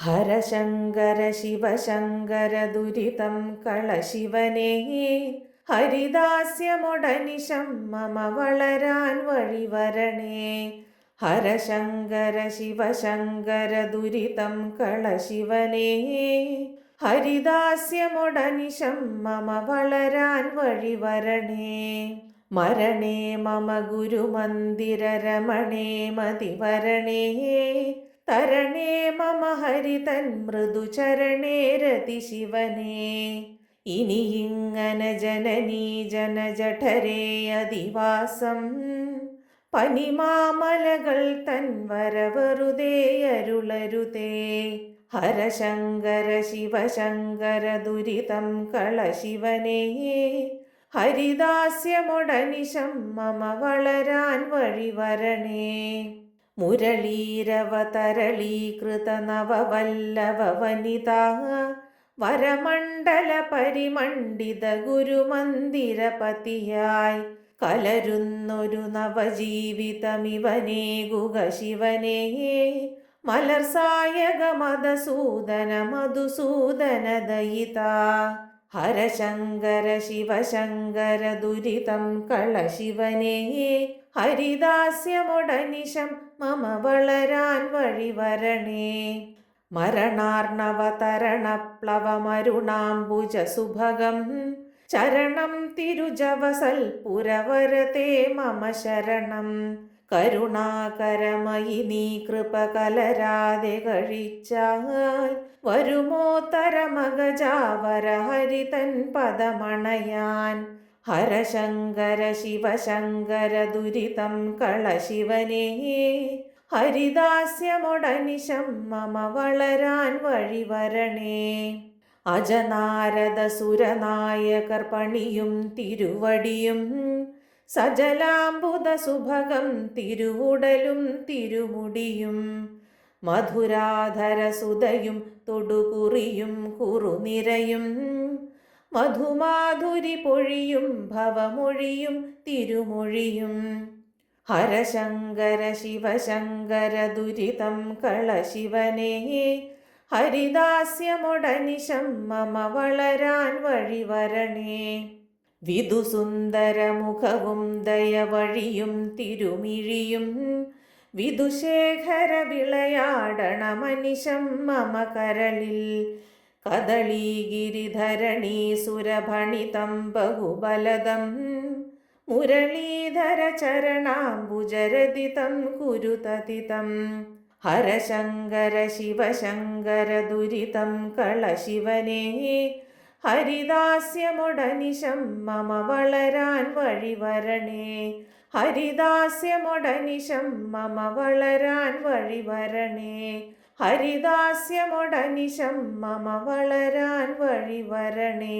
ഹരശങ്കര ശിവശങ്കര ദുരിതം കളശിവനേ ഹരിദാസ്യമൊടനിശം മമ വളരാൻ വഴിവരണേ ഹരശങ്കര ശിവശങ്കര ദുരിതം കളശിവനേ ഹരിദാസ്യമൊടനിശം മമ വളരാൻ വഴിവരണേ മരണേ മമ ഗുരുമന്ദിരരമണേ മതിവരണേ തരണേ മമ ഹരിതൻ മൃദുചരണേ രതിശിവനേ ഇനി ഇങ്ങനെ ജനനീ ജനജഠരേ അധിവാസം. പനിമാമലകൾ തൻ വരവറുതേ അരുളരുതേ. ഹരശങ്കര ശിവശങ്കര ദുരിതം കളശിവനേ ഹരിദാസ്യമൊടനിശം മമ വളരാൻ വഴിവരണേ മുരളീരവതരളീകൃത നവവല്ലഭ വനിത വരമണ്ഡല പരിമണ്ഡിത ഗുരുമന്ദിരപതിയായി. കലരുന്നൊരു നവജീവിതമിവനേകുക ശിവനേ. മലർ സായക മധുസൂദന മധുസൂദന ദയിത. ഹരശങ്കര ശിവശങ്കര ദുരിതം കളശിവനേ ഹരിദാസ്യമൊടനിശം മമ വളരാൻ വഴിവരണേ മരണാർണവതരണപ്ലവമരുണാംബുജ സുഭഗം ചരണം തിരുജവസൽപുരവരത്തെ മമ ശരണം. കരുണാകരമയി നീ കൃപ കലരാതെ കഴിച്ചാൽ വരുമോ തരമകജാവര ഹരിതൻ പദമണയാൻ. ഹരശങ്കര ശിവശങ്കര ദുരിതം കളശിവനേ ഹരിദാസ്യമൊടനിശം മമ വളരാൻ വഴിവരണേ അജനാരദ സുരനായകർ പണിയും തിരുവടിയും സജലാംബുദ സുഭഗം തിരുവുടലും തിരുമുടിയും മധുരാധര സുതയും തൊടുകുറിയും കുറുനിരയും മധുമാധുരി പൊഴിയും ഭവമൊഴിയും തിരുമൊഴിയും. ഹരശങ്കര ശിവശങ്കര ദുരിതം കളശിവനേ ഹരിദാസ്യമൊടനിശം മമ വളരാൻ വഴിവരണേ വിദുസുന്ദരമുഖവും ദയവഴിയും തിരുമിഴിയും. വിദുശേഖര വിളയാടണമനിശം മമ കരളിൽ. കദളീഗിരിധരണീ സുരഭണിതം ബഹുബലദം മുരളീധര ചരണാംബുജരതിതം കുരുതതിതം. ഹരശങ്കര ശിവശങ്കര ദുരിതം കളശിവനേ ഹരിദാസ്യമൊടനിശം മമ വളരാൻ വഴിവരണേ. ഹരിദാസ്യമൊടനിശം മമ വളരാൻ വഴിവരണേ. ഹരിദാസ്യമൊടനിശം മമ വളരാൻ വഴിവരണേ